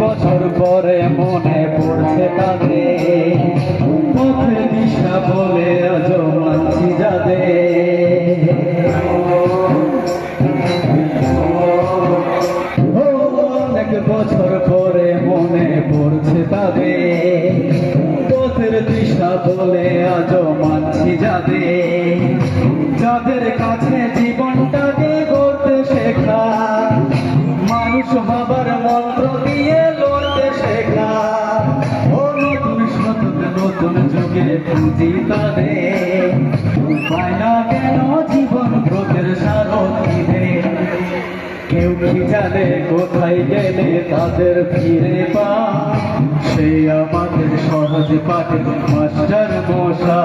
বছর পরে মনে পড়ছে তাদের পথে দিশা বলে জমাচ্ছি যাদের অনেক বছর যাদের কাছে জীবনটাকে গড়তে শেখা। মানুষ হবার মন্ত্র দিয়ে লড়তে শেখা। ও নতুন শতক নতুন যুগে পুঁজি তাদের। কোথায় গেলে তাদের ফিরে পা? সে আমাদের সহজ পাঠে মাস্টার মশা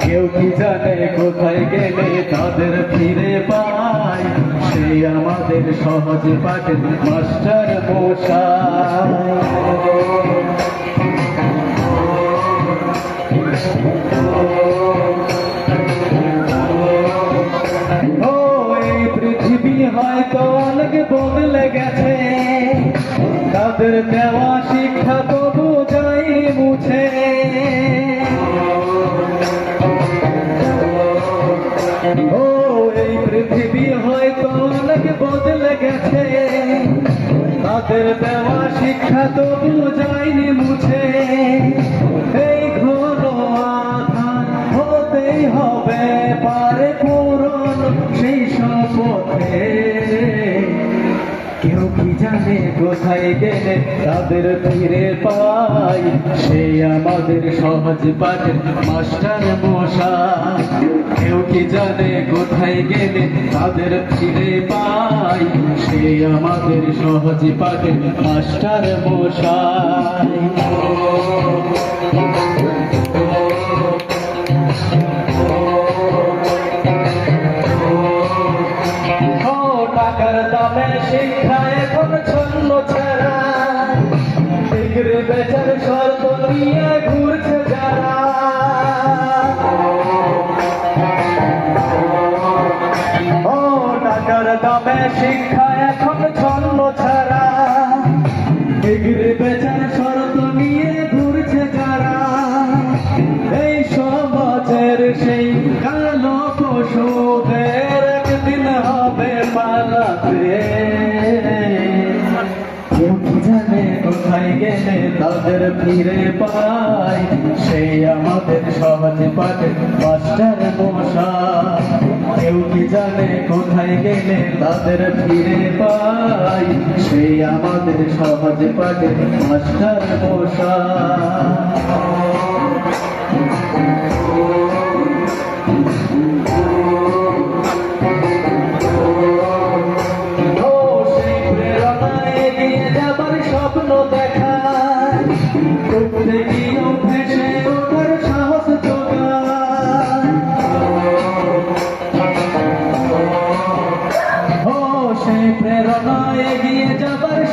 কেউ কি জানে কোথায় গেলে তাদের ফিরে পায়? সে আমাদের সহজ পাঠে মাস্টার মশা তাদের দেওয়া শিক্ষা তো বুঝাই মুছে। ও, এই পৃথিবী হয়তো অনেক বদলে গেছে। তাদের দেওয়া শিক্ষা তো বুঝাইনি মুছে। কেউ কি জানে কোথায় গেলে তাদের ফিরে পাই? সে আমাদের সহজ পাঠের মাস্টার মশা কেউ কি জানে কোথায় গেলে তাদের ফিরে পাই? সে আমাদের সহজ পাঠের মাস্টার মশাই। ডিগ্রি বেচার ঘুরছে যারা। ও টাকার দামে শিক্ষা এখন ছন্ন ছাড়া। ডিগ্রি বেচার শর্ত নিয়ে ঘুরছে যারা। এই সমাজের সেই কালো পশুদের তাদের ফিরে পাই সে আমাদের সহজ পাঠে মাস্টার মশা কেউ কি জানে কোথায় গেলে তাদের ফিরে পাই সে আমাদের সহজ পাঠে মাস্টার মশা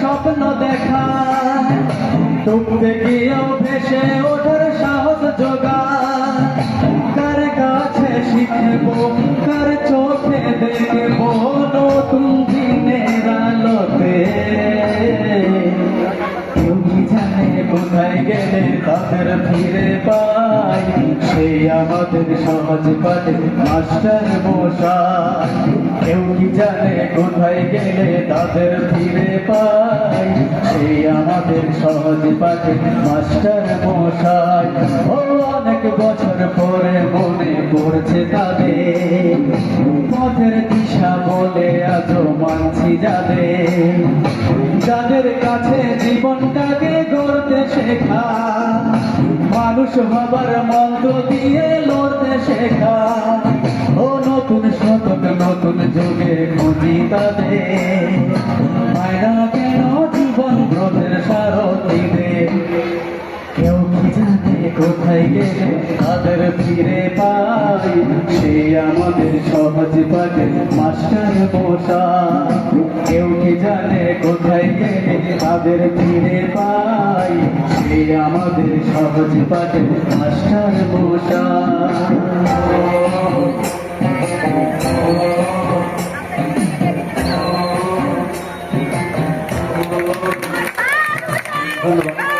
স্বপ্ন দেখা ডুবতে গিয়েও ভেসে ওঠার সাহস জোগায় কার কাছে শিখব, কার চোখে দেখব নতুন কোথায় গেলে তাদের ফিরে পাই। সেই আমাদের সহজ পাঠে মাস্টার মশাই। কেউ কি জানে কোথায় গেলে তাদের ফিরে পাই? সেই আমাদের সহজ পাঠে মাস্টার মশাই। ও অনেক বছর পরে মনে পড়ছে তাদের। পথের দিশা বলে আজও মানছি যাদের। যাদের কাছে গড়তে শেখা। মানুষ হবার মন্ত্র দিয়ে লড়তে শেখা। ও নতুন শতক, নতুন যুগে খুঁজি তাদের। মায়না কেন জীবন ব্রতের সারথীদের কেউ কি জানে কোথায় গেলে তাদের ফিরে পাই সে আমাদের সহজ পাঠে মাস্টার মশা কেউ কি জানে কোথায় গেলে তাদের ফিরে পাই সে আমাদের সহজ পাঠে মাস্টার অসংখ্য ধন্যবাদ